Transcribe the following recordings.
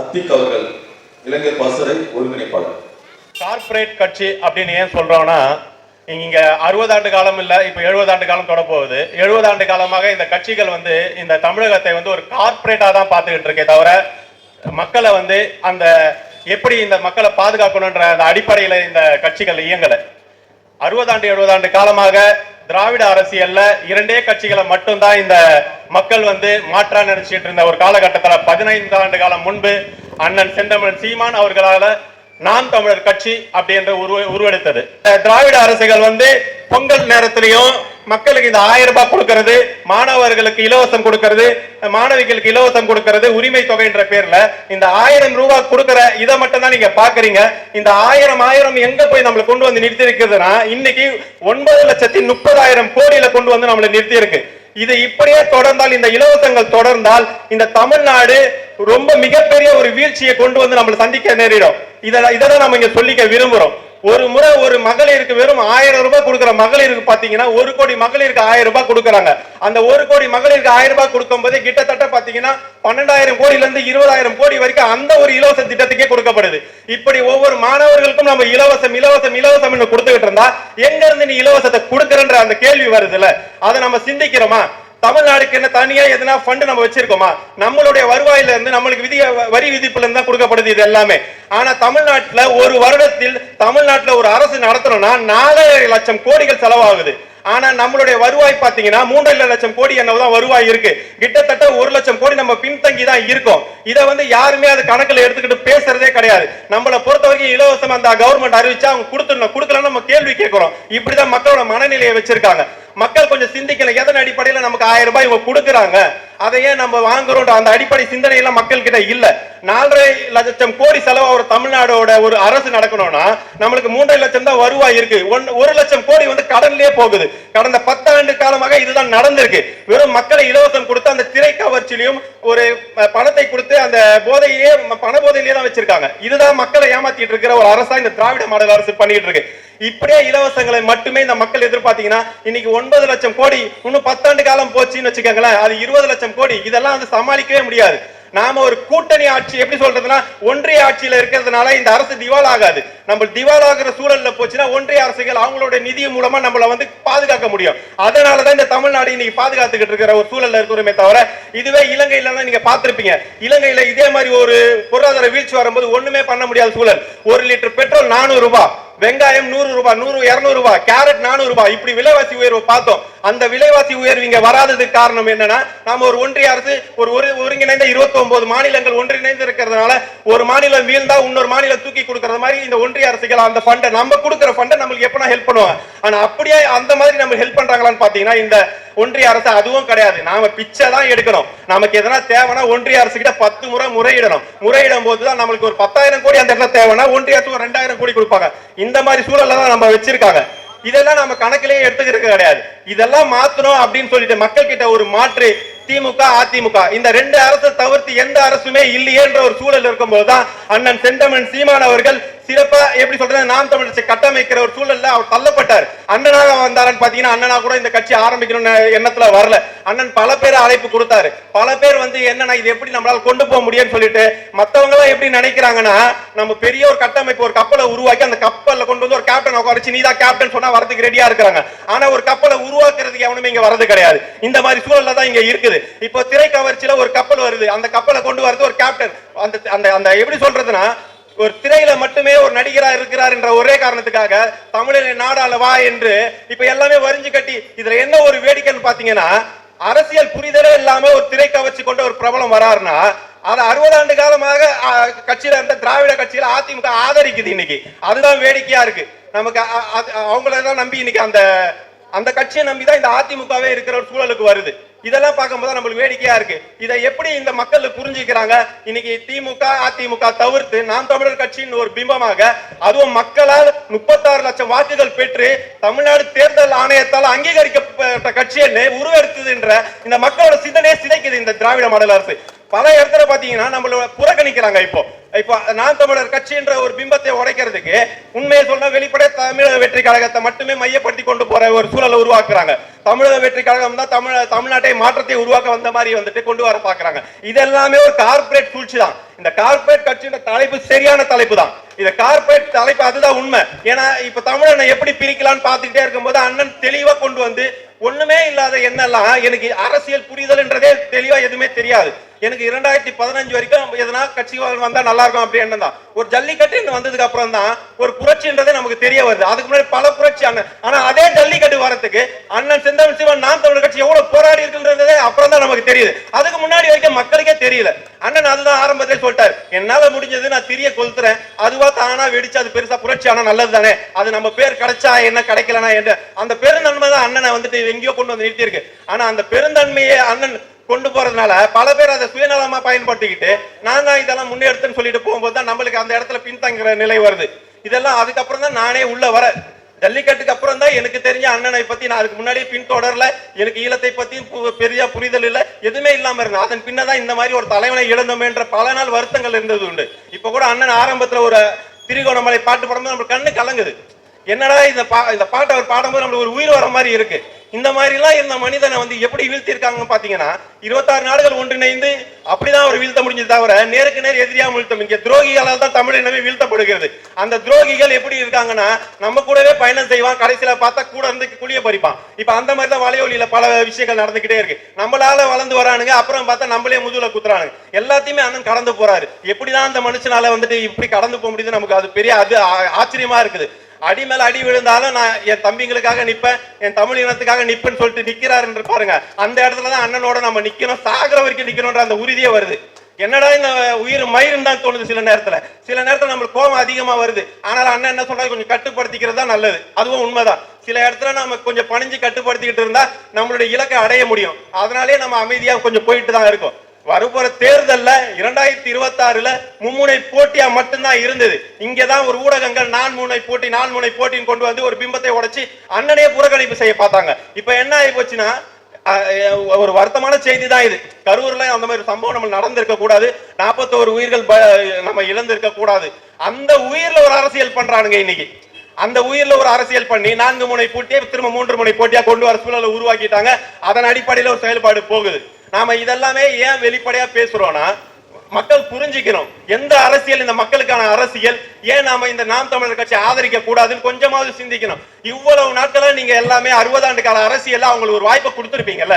அத்திக் அவர்கள் இளைஞர் பாசறை ஒருங்கிணைப்பாளர். கார்ப்பரேட் கட்சி அப்படின்னு ஏன் சொல்றோம்னா இங்க அறுபது ஆண்டு காலம் இல்ல இப்ப எழுபது ஆண்டு காலம் தொட போகுது. எழுபது ஆண்டு காலமாக இந்த கட்சிகள் வந்து இந்த தமிழகத்தை வந்து ஒரு கார்பரேட்டா தான் பார்த்துக்கிட்டு இருக்கே தவிர மக்களை வந்து அந்த எப்படி இந்த மக்களை பாதுகாக்கணுன்ற அந்த அடிப்படையில இந்த கட்சிகள் இயங்கலை. அறுபது ஆண்டு எழுபது ஆண்டு காலமாக திராவிட அரசியல்ல இரண்டே கட்சிகளை மட்டும்தான் இந்த மக்கள் வந்து மாற்றா நினைச்சிட்டு இருந்த ஒரு காலகட்டத்தில் பதினைந்து ஆண்டு காலம் முன்பு அண்ணன் செந்தமிழன் சீமான் அவர்களால நாம் தமிழர் கட்சி அப்படின்ற உருவ உருவெடுத்தது. திராவிட அரசுகள் வந்து பொங்கல் நேரத்திலையும் மக்களுக்கு இந்த ஆயிரம் ரூபாய் கொடுக்கறது மாணவர்களுக்கு இலவசம் கொடுக்கறது மாணவிகளுக்கு இலவசம் கொடுக்கறது உரிமை தொகைன்ற பேர்ல இந்த ஆயிரம் ரூபாய் கொடுக்கற இதை மட்டும் தான் நீங்க பாக்குறீங்க இந்த ஆயிரம் ஆயிரம் எங்க போய் நம்மளை கொண்டு வந்து நிறுத்தி இருக்குதுன்னா இன்னைக்கு ஒன்பது லட்சத்தி முப்பதாயிரம் கோடியில கொண்டு வந்து நம்மளை நிறுத்தி இருக்கு. இது இப்படியே தொடர்ந்தால் இந்த இலவசங்கள் தொடர்ந்தால் இந்த தமிழ்நாடு ரொம்ப மிகப்பெரிய ஒரு வீழ்ச்சியை கொண்டு வந்து நம்மளை சந்திக்க நேரிடும். இதை இதை நம்ம இங்க சொல்லிக்க விரும்புறோம். ஒரு முறை ஒரு மகளிருக்கு வெறும் ஆயிரம் ரூபாய் கொடுக்குற மகளிருக்கு பாத்தீங்கன்னா ஒரு கோடி மகளிருக்கு ஆயிரம் ரூபாய் கொடுக்குறாங்க. அந்த ஒரு கோடி மகளிருக்கு ஆயிரம் ரூபாய் கொடுக்கும் போது கிட்டத்தட்ட பாத்தீங்கன்னா பன்னெண்டாயிரம் கோடியில இருந்து இருபதாயிரம் கோடி வரைக்கும் அந்த ஒரு இலவச திட்டத்துக்கே கொடுக்கப்படுது. இப்படி ஒவ்வொரு மாணவர்களுக்கும் நம்ம இலவசம் இலவசம் இலவசம் கொடுத்துக்கிட்டு இருந்தா எங்க இருந்து நீ இலவசத்தை கொடுக்கறன்ற அந்த கேள்வி வருதுல்ல? அதை நம்ம சிந்திக்கிறோமா? தமிழ்நாடுக்கு என்ன தனியா எதனா ஃபண்ட் நம்ம வச்சிருக்கோமா? நம்மளுடைய வருவாயில இருந்து நம்மளுக்கு விதி வரி விதிப்புல இருந்து தான் கொடுக்கப்படுது இது எல்லாமே. ஆனா தமிழ்நாட்டுல ஒரு வருடத்தில் தமிழ்நாட்டுல ஒரு அரசு நடத்தணும்னா நாலரை லட்சம் கோடிகள் செலவாகுது. ஆனா நம்மளுடைய வருவாய் பாத்தீங்கன்னா மூன்றரை லட்சம் கோடி என்னதான் வருவாய் இருக்கு. கிட்டத்தட்ட ஒரு லட்சம் கோடி நம்ம பின்தங்கி தான் இருக்கோம். இதை வந்து யாருமே அது கணக்கில் எடுத்துக்கிட்டு பேசுறதே கிடையாது. நம்மளை பொறுத்த வரைக்கும் இலவசம் அந்த கவர்மெண்ட் அறிவிச்சா அவங்க கொடுத்துடணும். கொடுக்கலன்னு நம்ம கேள்வி கேட்கிறோம். இப்படிதான் மக்களோட மனநிலையை வச்சிருக்காங்க. மக்கள் கொஞ்சம் சிந்திக்கல எதன் அடிப்படையில் நமக்கு ஆயிரம் ரூபாய் இவங்க கொடுக்குறாங்க? அதை ஏன் நம்ம வாங்குறோம் அந்த அடிப்படை சிந்தனை எல்லாம் மக்கள் கிட்ட இல்ல. நாலரை லட்சம் கோடி செலவு ஒரு தமிழ்நாடோட ஒரு அரசு நடக்கணும்னா நம்மளுக்கு மூன்றரை லட்சம் தான் வருவாய் இருக்கு. ஒன்- ஒரு லட்சம் கோடி வந்து கடன்லயே போகுது. கடந்த பத்தாண்டு காலமாக இதுதான் நடந்திருக்கு. வெறும் மக்களை இலவசம் கொடுத்து அந்த திரை கவர்ச்சியிலையும் ஒரு பணத்தை கொடுத்து அந்த போதையிலேயே பண போதையிலேயே தான் வச்சிருக்காங்க. இதுதான் மக்களை ஏமாத்திட்டு இருக்கிற ஒரு அரசா இந்த திராவிட மாடல் அரசு பண்ணிட்டு இருக்கு. இப்படியே இலவசங்களை மட்டுமே இந்த மக்கள் எதிர்பார்த்தீங்கன்னா இன்னைக்கு ஒன்பது லட்சம் கோடி இன்னும் பத்தாண்டு காலம் போச்சுன்னு வச்சுக்கோங்களேன் அது இருபது லட்சம் கோடி இதெல்லாம் வந்து சமாளிக்கவே முடியாது. நாம ஒரு கூட்டணி ஆட்சி எப்படி சொல்றதுன்னா ஒன்றிய ஆட்சியில இருக்கிறதுனால இந்த அரசு திவால் ஆகாது நம்ம திவால் ஆகிற சூழல்ல போச்சுன்னா ஒன்றிய அரசுகள் அவங்களோட நிதி மூலமா நம்மள வந்து பாதுகாக்க முடியும். அதனாலதான் இந்த தமிழ்நாடு இன்னைக்கு பாதுகாத்துக்கிட்டு இருக்கிற ஒரு சூழல்ல இருக்கிறோமே தவிர இதுவே இலங்கையில நீங்க பார்த்திருப்பீங்க. இலங்கையில இதே மாதிரி ஒரு பொருளாதார வீழ்ச்சி வரும்போது ஒண்ணுமே பண்ண முடியாத சூழல். ஒரு லிட்டர் பெட்ரோல் நானூறு ரூபாய். வெங்காயம் நூறு ரூபாய் நூறு இருநூறு ரூபாய் கேரட் நானூறு ரூபாய். இப்படி விலைவாசி உயர்வு பார்த்தோம். அந்த விலைவாசி உயர்வு இங்க வராததுக்கு காரணம் என்னன்னா நாம ஒரு ஒன்றிய அரசு ஒரு ஒரு ஒருங்கிணைந்த இருபத்தி ஒன்பது மாநிலங்கள் ஒன்றிணைந்து இருக்கிறதுனால ஒரு மாநிலம் வீழ்ந்தா இன்னொரு மாநிலம் தூக்கி கொடுக்கறது மாதிரி இந்த ஒன்றிய அரசுகள் அந்த ஃபண்டை நம்ம கொடுக்குற ஃபண்டை நம்மளுக்கு எப்பனா ஹெல்ப் பண்ணுவாங்க. ஆனா அப்படியே அந்த மாதிரி நம்ம ஹெல்ப் பண்றாங்களான்னு பாத்தீங்கன்னா இந்த ஒன்றிய அரசு அதுவும் கிடையாது. நாம பிச்சை தான் எடுக்கணும் நமக்கு எதனா தேவைன்னா ஒன்றிய அரசு கிட்ட பத்து முறை முறையிடணும். முறையிடும் போது தான் நம்மளுக்கு ஒரு பத்தாயிரம் கோடி அந்த இடத்துல தேவைன்னா ஒன்றிய அரசு ஒரு ரெண்டாயிரம் கோடி கொடுப்பாங்க. இந்த மாதிரி சூழல்ல தான் நம்ம வச்சிருக்காங்க. இதெல்லாம் நம்ம கணக்கிலேயே எடுத்துக்கிறது கிடையாது. இதெல்லாம் மாத்தணும் அப்படின்னு சொல்லிட்டு மக்கள் கிட்ட ஒரு மாற்று திமுக அதிமுக இந்த ரெண்டு அரசு தவிர்த்து எந்த அரசுமே இல்லையேன்ற ஒரு சூழல் இருக்கும் போதுதான் அண்ணன் செந்தமன் சீமான் அவர்கள் சிறப்பா எப்படி சொல்றது நாம் தமிழ் கட்டமைக்கிற ஒரு சூழல்ல அவர் தள்ளப்பட்டார். அண்ணனாக வந்தாரன்னு பாத்தீங்கன்னா அண்ணனா கூட இந்த கட்சி ஆரம்பிக்கணும்னு எண்ணத்துல வரல. அண்ணன் பல பேர் அழைப்பு கொடுத்தாரு. பல பேர் வந்து என்னன்னா இது எப்படி நம்மளால கொண்டு போக முடியும்னு சொல்லிட்டு மத்தவங்க எல்லாம் எப்படி நினைக்கிறாங்கன்னா நம்ம பெரிய ஒரு கட்டமைப்பு ஒரு கப்பலை உருவாக்கி அந்த கப்பல்ல கொண்டு வந்து ஒரு கேப்டன் உட்காரச்சு நீதான் கேப்டன் சொன்னா வரதுக்கு ரெடியா இருக்கிறாங்க. ஆனா ஒரு கப்பலை உருவாக்குறதுக்கு எவனுமே இங்க வரது கிடையாது. இந்த மாதிரி சூழல்ல தான் இங்க இருக்குது. இப்போ திரை கவர்ச்சியில ஒரு கப்பல் வருது. அந்த கப்பலை கொண்டு வரது ஒரு கேப்டன் அந்த அந்த அந்த எப்படி சொல்றதுன்னா ஒரு திரையில மட்டுமே ஒரு நடிகரா இருக்கிறார் என்ற ஒரே காரணத்துக்காக தமிழனை நாடாள வா என்று இப்ப எல்லாமே வரிஞ்சு கட்டி இதுல என்ன ஒரு வேடிக்கைன்னு பாத்தீங்கன்னா அரசியல் புரிதலே இல்லாம ஒரு திரை கவர்ச்சி கொண்ட ஒரு பிரபலம் வராருன்னா அது அறுபது ஆண்டு காலமாக கட்சியில இருந்த திராவிட கட்சியில அதிமுக ஆதரிக்குது இன்னைக்கு. அதுதான் வேடிக்கையா இருக்கு. நமக்கு அ- அவங்கள தான் நம்பி இன்னைக்கு அந்த அந்த கட்சியை நம்பி தான் இந்த அதிமுகவே இருக்கிற ஒரு சூழலுக்கு வருது. இதெல்லாம் பார்க்கும்போது நம்மளுக்கு வேடிக்கையா இருக்கு. இதை எப்படி இந்த மக்கள் புரிஞ்சுக்கிறாங்க? இன்னைக்கு திமுக அதிமுக தவிர்த்து நாம் தமிழர் கட்சியின் ஒரு பிம்பமாக அதுவும் மக்களால் முப்பத்தாறு லட்சம் வாக்குகள் பெற்று தமிழ்நாடு தேர்தல் ஆணையத்தால் அங்கீகரிக்கப்பட்ட கட்சியை உருவெடுத்ததுன்ற இந்த மக்களோட சிந்தனையை சிதைக்குது இந்த திராவிட மாடல் அரசு. பல இடத்துல பாத்தீங்கன்னா நம்மளோட புறக்கணிக்கிறாங்க இப்போ. இப்போ நான் தமிழர் கட்சின்ற ஒரு பிம்பத்தை உடைக்கிறதுக்கு உண்மையை சொன்ன வெளிப்படை தமிழக வெற்றி கழகத்தை மட்டுமே மையப்படுத்தி கொண்டு போற ஒரு சூழலை உருவாக்குறாங்க. தமிழக வெற்றி கழகம் தான் தமிழ தமிழ்நாட்டை மாற்றத்தை உருவாக்க வந்த மாதிரி வந்துட்டு கொண்டு வர பாக்குறாங்க இதெல்லாமே ஒரு கார்ப்பரேட் சூழ்ச்சி தான். இந்த கார்ப்பரேட் கட்சியோட தலைப்பு சரியான தலைப்பு தான். இந்த கார்ப்பரேட் தலைப்பு அதுதான் உண்மை. ஏன்னா இப்ப தமிழனை எப்படி பிரிக்கலாம்னு பார்த்துக்கிட்டே இருக்கும்போது அண்ணன் தெளிவா கொண்டு வந்து ஒண்ணுமே இல்லாத என்னெல்லாம் எனக்கு அரசியல் புரிதல்ன்றதே தெளிவா எதுவுமே தெரியாது. எனக்கு இரண்டாயிரத்தி பதினஞ்சு வரைக்கும் எதனா கட்சி வந்தா நல்லா இருக்கும் அப்படி தான் ஒரு ஜல்லிக்கட்டு வந்ததுக்கு அப்புறம் தான் ஒரு புரட்சின்றதே நமக்கு தெரிய வருது. அதுக்கு முன்னாடி பல புரட்சி அண்ணன். ஆனா அதே ஜல்லிக்கட்டு வரத்துக்கு அண்ணன் செந்தமிழ் சிவன் நான் தமிழர் கட்சி எவ்வளவு போராடி இருக்குன்றதே அப்புறம் தான் நமக்கு தெரியுது. அதுக்கு முன்னாடி வரைக்கும் மக்களுக்கே தெரியல. அண்ணன் அதுதான் ஆரம்பத்திலே சொல்லிட்டாரு. என்னால முடிஞ்சது நான் திரிய கொளுத்துறேன். அதுவா தானா வெடிச்சு அது பெருசா புரட்சி ஆனா நல்லது தானே அது நம்ம பேர் கிடைச்சா என்ன கிடைக்கலனா? என்ன அந்த பெருந்தன்மை தான் அண்ணனை வந்துட்டு எங்கேயோ கொண்டு வந்து நிறுத்தியிருக்கு. ஆனா அந்த பெருந்தன்மையை அண்ணன் கொண்டு போறதுனால பல பேர் அதை சுயநலமா பயன்படுத்திக்கிட்டு நான் தான் இதெல்லாம் முன்னெடுத்துன்னு சொல்லிட்டு போகும்போது தான் நம்மளுக்கு அந்த இடத்துல பின்தங்குற நிலை வருது. இதெல்லாம் அதுக்கப்புறம் தான் நானே உள்ள வர. ஜல்லிக்கட்டுக்கு அப்புறம் தான் எனக்கு தெரிஞ்ச அண்ணனை பத்தி நான் அதுக்கு முன்னாடி பின்தொடரல. எனக்கு ஈழத்தை பத்தியும் பு- பெரிய புரிதல் இல்ல. எதுவுமே இல்லாம இருந்தேன். அதன் பின்னதான் இந்த மாதிரி ஒரு தலைவனை இழந்தோமேன்ற பல நாள் வருத்தங்கள் இருந்தது உண்டு. இப்ப கூட அண்ணன் ஆரம்பத்துல ஒரு திரிகோணமலை பாட்டு பாடும்போது நம்ம கண்ணு கலங்குது. என்னடா இந்த பா இந்த பாட்டை அவர் பாடும்போது நம்மளுக்கு ஒரு உயிர் வர மாதிரி இருக்கு. இந்த மாதிரிலாம் இருந்த மனிதனை வந்து எப்படி வீழ்த்திருக்காங்கன்னு பார்த்தீங்கன்னா இருபத்தாறு நாடுகள் ஒன்றிணைந்து அப்படிதான் அவர் வீழ்த்த முடிஞ்சது தவிர நேருக்கு நேர் எதிரியாக வீழ்த்த இங்கே துரோகிகளால் தான் தமிழ் இனமே வீழ்த்தப்படுகிறது. அந்த துரோகிகள் எப்படி இருக்காங்கன்னா நம்ம கூடவே பயணம் செய்வான் கடைசியில் பார்த்தா கூட இருந்து குழிய பறிப்பான். இப்போ அந்த மாதிரி தான் வலையொலியில் பல விஷயங்கள் நடந்துகிட்டே இருக்கு. நம்மளால வளர்ந்து வரானுங்க அப்புறம் பார்த்தா நம்மளே முதுகுல குத்துறானுங்க. எல்லாத்தையுமே அண்ணன் கடந்து போறாரு. எப்படிதான் அந்த மனுஷனால வந்துட்டு இப்படி கடந்து போக முடியுது நமக்கு அது பெரிய அது ஆ- ஆச்சரியமா இருக்குது. அடி மேல அடி விழுந்தாலும் நான் என் தம்பிங்களுக்காக நிப்பேன் என் தமிழ் இனத்துக்காக நிப்பேன்னு சொல்லிட்டு நிக்கிறாருன்னு பாருங்க. அந்த இடத்துல தான் அண்ணனோட நம்ம நிக்கணும் சாகிற வரைக்கும் நிக்கணும்ன்ற அந்த உறுதியே வருது. என்னடா இந்த உயிர் மயிரும் தான் தோணுது சில நேரத்துல. சில நேரத்துல நம்மளுக்கு கோபம் அதிகமா வருது. ஆனால் அண்ணன் என்ன சொல்றாரு? கொஞ்சம் கட்டுப்படுத்திக்கிறது தான் நல்லது. அதுவும் உண்மைதான். சில இடத்துல நம்ம கொஞ்சம் பணிஞ்சு கட்டுப்படுத்திக்கிட்டு இருந்தா நம்மளுடைய இலக்கை அடைய முடியும். அதனாலே நம்ம அமைதியா கொஞ்சம் போயிட்டு தான் இருக்கோம். வருபுற தேர்தல்ல இரண்டாயிரத்தி இருபத்தி ஆறுல மும்முனை போட்டியா மட்டும்தான் இருந்தது. இங்கதான் ஒரு ஊடகங்கள் நான்முனை போட்டி நான்முனை போட்டின்னு கொண்டு வந்து ஒரு பிம்பத்தை உடைச்சு அண்ணனே புறக்கணிப்பு செய்ய பார்த்தாங்க. இப்ப என்ன ஆகி போச்சுன்னா ஒரு வருத்தமான செய்தி தான் இது. கரூர்ல அந்த மாதிரி சம்பவம் நம்ம நடந்திருக்க கூடாது. நாற்பத்தோரு உயிர்கள் ப- நம்ம இழந்திருக்க கூடாது. அந்த உயிர்ல ஒரு அரசியல் பண்றானுங்க இன்னைக்கு. அந்த உயிர்ல ஒரு அரசியல் பண்ணி நான்கு முனை போட்டியை திரும்ப மூன்று முனை போட்டியா கொண்டு வர சூழலை உருவாக்கிட்டாங்க. அதன் அடிப்படையில் ஒரு செயல்பாடு போகுது. நாம இதெல்லாமே ஏன் வெளிப்படையா பேசுறோம்னா மக்கள் புரிஞ்சுக்கணும். எந்த அரசியல் இந்த மக்களுக்கான அரசியல் ஏன் நாம இந்த நாம் தமிழர் கட்சி ஆதரிக்க கூடாதுன்னு கொஞ்சமாவது சிந்திக்கணும். இவ்வளவு நாட்களா நீங்க எல்லாமே அறுபதாண்டு கால அரசியல் அவங்களுக்கு ஒரு வாய்ப்பை கொடுத்துருப்பீங்கல்ல?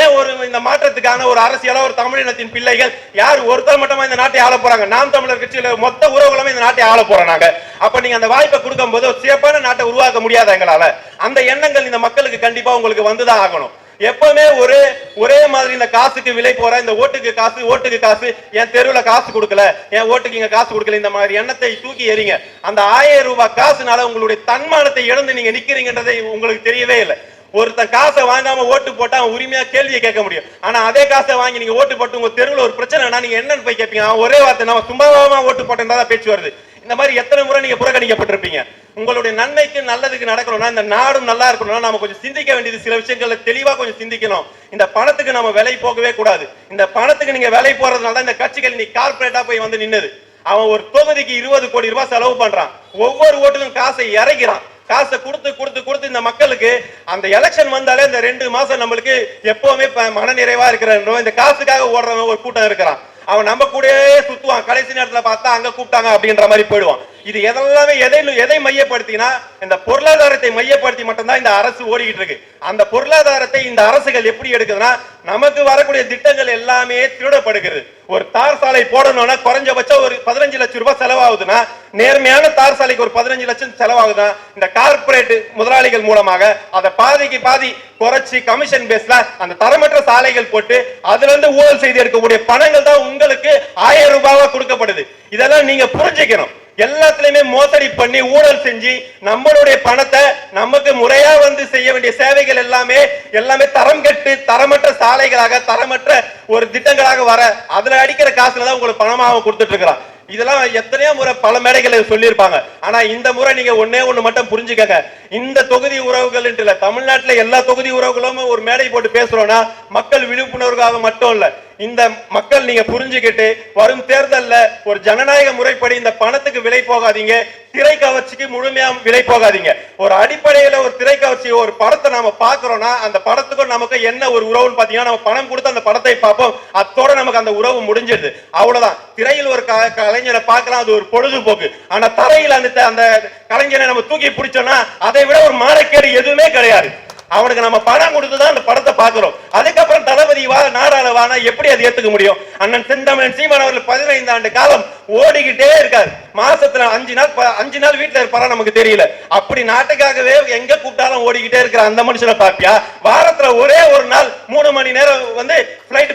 ஏன் ஒரு இந்த மாற்றத்துக்கான ஒரு அரசியலா ஒரு தமிழினத்தின் பிள்ளைகள் யார் ஒருத்தர் மட்டுமா இந்த நாட்டை ஆள போறாங்க? நாம் தமிழர் கட்சியில மொத்த உறவுகளுமே இந்த நாட்டை ஆள போறோம் நாங்க. அப்ப நீங்க அந்த வாய்ப்பை கொடுக்கும்போது ஒரு சிறப்பான நாட்டை உருவாக்க முடியாத எங்களால? அந்த எண்ணங்கள் இந்த மக்களுக்கு கண்டிப்பா உங்களுக்கு வந்துதான் ஆகணும். எப்பவுமே ஒரே ஒரே மாதிரி இந்த காசுக்கு விலை போற இந்த ஓட்டுக்கு காசு ஓட்டுக்கு காசு என் தெருவில் காசு கொடுக்கல என் ஓட்டுக்கு இங்க காசு கொடுக்கல இந்த மாதிரி எண்ணத்தை தூக்கி எறிங்க. அந்த ஆயிரம் ரூபாய் காசுனால உங்களுடைய தன்மானத்தை இழந்து நீங்க நிக்கிறீங்கன்றதை உங்களுக்கு தெரியவே இல்லை. ஒருத்தன் காசை வாங்காம ஓட்டு போட்டா அவன் உரிமையா கேள்வியை கேட்க முடியும். ஆனா அதே காசை வாங்கி நீங்க ஓட்டு போட்டு உங்க தெருவில் ஒரு பிரச்சனைனா நீங்க என்னன்னு போய் கேட்பீங்க. அவன் ஒரே வார்த்தை நம்ம சும்மாவாமா ஓட்டு போட்டேன் தான் பேச்சு வருது. இந்த மாதிரி எத்தனை முறை நீங்க புறக்கணிக்கப்பட்டிருப்பீங்க? உங்களுடைய நன்மைக்கு நல்லதுக்கு நடக்கணும்னா இந்த நாடும் நல்லா இருக்கணும்னா நாம கொஞ்சம் சிந்திக்க வேண்டியது சில விஷயங்கள்ல தெளிவா கொஞ்சம் சிந்திக்கணும். இந்த பணத்துக்கு நம்ம விலை போகவே கூடாது. இந்த பணத்துக்கு நீங்க விலை போறதுனால தான் இந்த கட்சிகள் நீ கார்பரேட்டா போய் வந்து நின்னது. அவன் ஒரு தொகுதிக்கு இருபது கோடி ரூபாய் செலவு பண்றான். ஒவ்வொரு ஓட்டுக்கும் காசை இறக்கிறான். காசை கொடுத்து கொடுத்து கொடுத்து இந்த மக்களுக்கு அந்த எலெக்ஷன் வந்தாலே இந்த ரெண்டு மாசம் நம்மளுக்கு எப்பவுமே ப- மனநிறைவா இருக்கிற இந்த காசுக்காக ஓடுறவன் ஒரு கூட்டம் இருக்கிறான். அவன் நம்ம கூடயே சுத்துவான். கடைசி நேரத்துல பார்த்தா அங்க கூப்பிட்டாங்க அப்படின்ற மாதிரி போயிடுவான். இது எதெல்லாமே எதை எதை மையப்படுத்தினா இந்த பொருளாதாரத்தை மையப்படுத்தி மட்டும்தான் இந்த அரசு ஓடிக்கிட்டு இருக்கு. அந்த பொருளாதாரத்தை இந்த அரசுகள் எப்படி எடுக்குதுன்னா நமக்கு வரக்கூடிய திட்டங்கள் எல்லாமே திருடப்படுகிறது. ஒரு தார் சாலை போடணும்னா குறைஞ்சபட்சம் ஒரு பதினஞ்சு லட்சம் ரூபாய் செலவாகுதுன்னா நேர்மையான தார் சாலைக்கு ஒரு பதினஞ்சு லட்சம் செலவாகுதுன்னா இந்த கார்ப்பரேட் முதலாளிகள் மூலமாக அதை பாதிக்கு பாதி குறைச்சி கமிஷன் பேஸ்ல அந்த தரமற்ற சாலைகள் போட்டு அதுல இருந்து ஊழல் செய்து எடுக்கக்கூடிய பணங்கள் தான் உங்களுக்கு ஆயிரம் ரூபாவா கொடுக்கப்படுது. இதெல்லாம் நீங்க புரிஞ்சுக்கணும். எல்லாத்துலயுமே மோசடி பண்ணி ஊழல் செஞ்சு நம்மளுடைய பணத்தை நமக்கு முறையா வந்து செய்ய வேண்டிய சேவைகள் எல்லாமே எல்லாமே தரம் கெட்டு தரமற்ற சாலைகளாக தரமற்ற ஒரு திட்டங்களாக வர அதுல அடிக்கிற காசுல தான் உங்களுக்கு பணமாக கொடுத்துட்டு இருக்கிறான். இதெல்லாம் எத்தனையோ முறை பல மேடைகளை சொல்லியிருப்பாங்க. ஆனா இந்த முறை நீங்க ஒன்னே ஒண்ணு மட்டும் புரிஞ்சுக்கங்க. இந்த தொகுதி உறவுகள் இல்ல தமிழ்நாட்டுல எல்லா தொகுதி உறவுகளும் ஒரு மேடை போட்டு பேசுறோம்னா மக்கள் விழிப்புணர்வுக்காக மட்டும் இல்லை இந்த மக்கள் நீங்க புரிஞ்சுக்கிட்டு வரும் தேர்தல்ல ஒரு ஜனநாயக முறைப்படி இந்த பணத்துக்கு விலை போகாதீங்க திரை கவர்ச்சிக்கு முழுமையா விலை போகாதீங்க. ஒரு அடிப்படையில ஒரு திரை கவர்ச்சி ஒரு படத்தை நாம பாக்குறோம்னா அந்த படத்துக்கும் நமக்கு என்ன ஒரு உறவுன்னு பாத்தீங்கன்னா நம்ம பணம் கொடுத்து அந்த படத்தை பார்ப்போம். அத்தோட நமக்கு அந்த உறவு முடிஞ்சிடுது அவ்வளவுதான். திரையில் ஒரு க- கலைஞரை பார்க்கலாம் அது ஒரு பொழுதுபோக்கு. ஆனா தரையில் அந்த அந்த கலைஞரை நம்ம தூக்கி பிடிச்சோம்னா அதை விட ஒரு மானக்கேடு எதுவுமே கிடையாது. அவனுக்கு நம்ம பணம் கொடுத்து தான் அந்த படத்தை பார்க்கிறோம். அதுக்கப்புறம் தளபதி வா நாடாள வானா எப்படி அதை ஏத்துக்க முடியும்? அண்ணன் செந்தமிழன் சீமான் அவர்கள் பதினைந்து ஆண்டு காலம் ஓடிக்கிட்டே இருக்காரு. மாசத்துல அஞ்சு நாள் அஞ்சு நாள் வீட்டுல இருப்பாரா நமக்கு தெரியல. அப்படி நாட்டுக்காகவே எங்க கூப்பிட்டாலும் ஓடிக்கிட்டே இருக்கிற அந்த மனுஷனை பாப்பியா வாரத்துல ஒரே ஒரு நாள் மூணு மணி நேரம் வந்து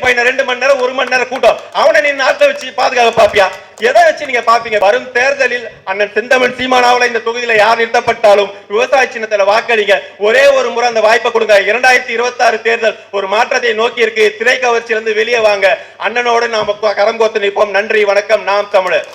பையனை ரெண்டு மணி நேரம் ஒரு மணி நேரம் கூட்டம். அவனை நீ நாட்டை வச்சு பாதுகாக்க பாப்பியா? எதை வச்சு நீங்க பாப்பீங்க? வரும் தேர்தலில் அண்ணன் செந்தமிழ் சீமானாவில் இந்த தொகுதியில யார் நிறுத்தப்பட்டாலும் விவசாய சின்னத்துல வாக்களிங்க. ஒரே ஒரு முறை அந்த வாய்ப்பை கொடுங்க. இரண்டாயிரத்தி இருபத்தி ஆறு தேர்தல் ஒரு மாற்றத்தை நோக்கி இருக்கு. திரை கவர்ச்சியிலிருந்து வெளியே வாங்க. அண்ணனோடு நாம கரம் கோத்து நிற்போம். நன்றி வணக்கம். நாம் தமிழர்.